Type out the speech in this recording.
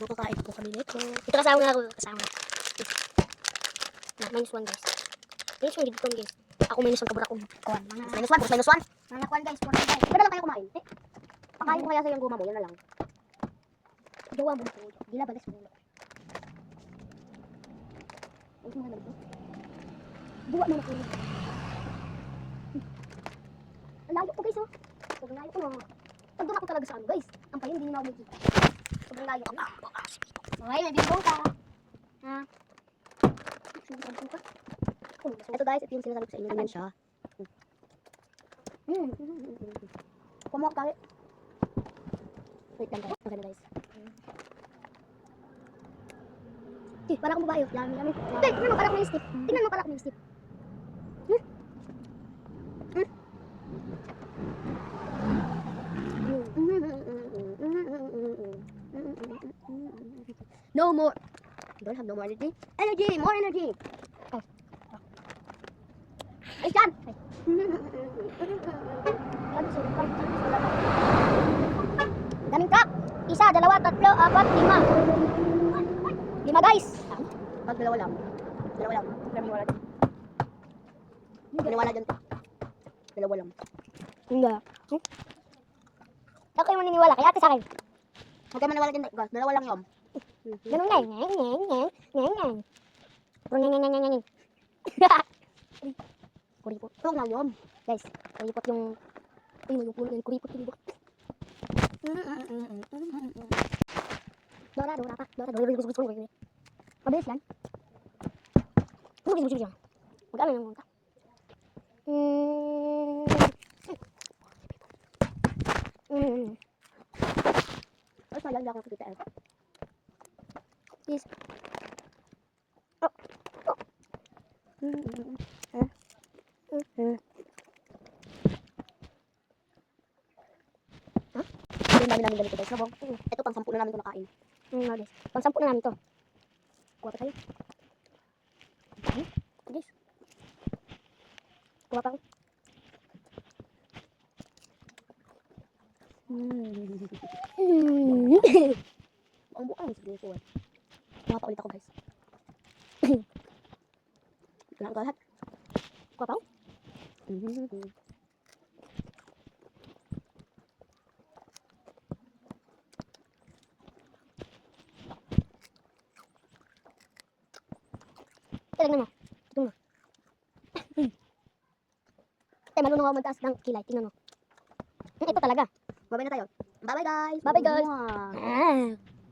So, kakain po kami nito. Ito kasama na ako. Kasama. Na, minus one guys. Minus one dito guys. Ako minus one kabura ko. Kuhan. Mga Minus one, minus one. mga kuhan guys. Kuhan guys. Na lang kayo kumain. Eh, pakain ko kaya sa yung guma mo, yan na lang. Gawa mo. Gila ba guys? Huwag mo na mo na po. Ang layo ko guys oh. Sobrang layo ko no. Pag doon ako talaga sa ano guys. Ang pahin, hindi na ako makikita. Sobrang layo. Okay, may bibong ka. Ha? Oh, Ito guys, ito yung sinasabi ko sa inyo. Ganyan siya. Hmm. Kumok. Wait lang guys. Na guys. Eh, para akong babae. oh. Yummy. Tek, tingnan mo, para akong may step. Tingnan mo, para akong may step. Hmm? Hmm? No more. Don't have no more energy. Energy, more energy. Oh. Ay, dyan. Ay. Daming truck. Isa, dalawa, tatlo, apat, lima. Lima guys. Pag dalawa lang. Dalawa lang. Grabe wala dyan. Maniwala dyan. Dalawa lang. Hindi. Ako yung maniniwala, kaya ate sa akin. Huwag kayo maniwala dyan. Dalawa lang yun. Ganun nga. Ngeng, ngeng, ngeng, ngeng, ngeng. Puro ngeng, ngeng, ngeng. Kuripot. Huwag lang yun. Guys, kuripot yung... Ay, yung puno yung kuripot buhok. Dora, Dora pa. Dora, Dora. Mabilis yan. Ano gusto mo siya? Mag-ano yung ka? Hmm. Hmm. Mas malang lang ako kita. eh. Yes. Oh. Oh. Hmm. Hmm. Hmm. Yung dami namin ganito guys. Nabong. Ito pang sampu na namin ito nakain. Hmm, guys. Pang sampu na namin to. Kuha pa tayo. Hmm? Guys. Kuha pa ako. Hmm. Ang buang dito. eh. Kuha pa ulit ako guys. Kailangan ko lahat. Kuha pa ako. Tingnan mo. Tingnan mo. Tay, marunong ako magtaas ng kilay. Tingnan mo. Hmm, Ito talaga. Bye-bye na tayo. Bye-bye guys. Bye-bye, guys. Mwah. Ah.